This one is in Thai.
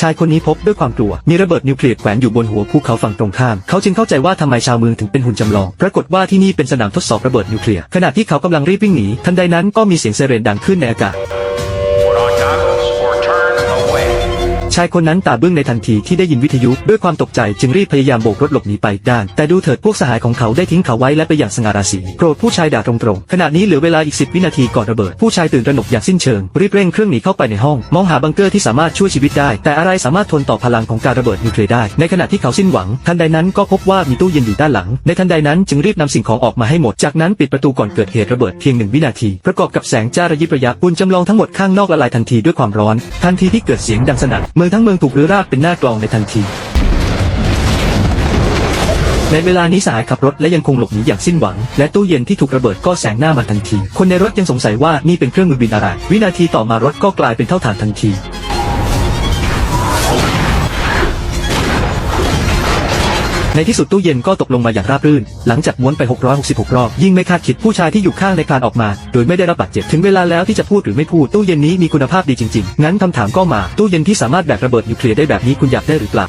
ชายคนนี้พบด้วยความกลัว มีระเบิดนิวเคลียร์แขวนอยู่บนหัวภูเขาฝั่งตรงข้าม เขาจึงเข้าใจว่าทำไมชาวเมืองถึงเป็นหุ่นจำลอง ปรากฏว่าที่นี่เป็นสนามทดสอบระเบิดนิวเคลียร์ ขณะที่เขากำลังรีบวิ่งหนี ทันใดนั้นก็มีเสียงไซเรนดังขึ้นในอากาศ ชายคนนั้นตาบึ้งในทันทีที่ได้ยินวิทยุด้วยความตกใจจึงรีบพยายามโบกรถหลบหนีไปด้าน แต่ดูเถิดพวกสหายของเขาได้ทิ้งเขาไว้และไปอย่างสง่าราศีโกรธผู้ชายด่าตรงๆขณะนี้เหลือเวลาอีก10วินาทีก่อนระเบิดผู้ชายตื่นตระหนกอย่างสิ้นเชิงรีบเร่งเครื่องหนีเข้าไปในห้อง มองหาบังเกอร์ที่สามารถช่วยชีวิตได้ แต่อะไรสามารถทนต่อพลังของการระเบิดนิวเคลียร์ได้ ในขณะที่เขาสิ้นหวัง ทันใดนั้นก็พบว่ามีตู้เย็นอยู่ด้านหลัง ในทันใดนั้นจึงรีบนำสิ่งของออกมาให้หมดจากนั้นปิดประตูก่อนเกิดเหตุระเบิดเพียงหนึ่งวินาทีประกอบกับแสงจ้าระยิบระยับปุ่นจำลองทั้งหมดข้างนอกละลายทันทีด้วยความร้อน ทันทีที่เกิดเสียงดังสนั่นเมืองทั้งเมืองถูกรื้อราบเป็นหน้ากลองในทันที ในเวลานี้สายขับรถและยังคงหลบหนีอย่างสิ้นหวัง และตู้เย็นที่ถูกระเบิดก็แสงหน้ามาทันที คนในรถยังสงสัยว่านี่เป็นเครื่องมือบินอะไร วินาทีต่อมารถก็กลายเป็นเท่าฐานทันที ในที่สุดตู้เย็นก็ตกลงมาอย่างราบรื่น หลังจากม้วนไป 666 รอบ ยิ่งไม่คาดคิดผู้ชายที่อยู่ข้างในคลานออกมา โดยไม่ได้รับบาดเจ็บ ถึงเวลาแล้วที่จะพูดหรือไม่พูดตู้เย็นนี้มีคุณภาพดีจริงๆ งั้นคำถามก็มา ตู้เย็นที่สามารถแบกระเบิดนิวเคลียร์ได้แบบนี้คุณอยากได้หรือเปล่า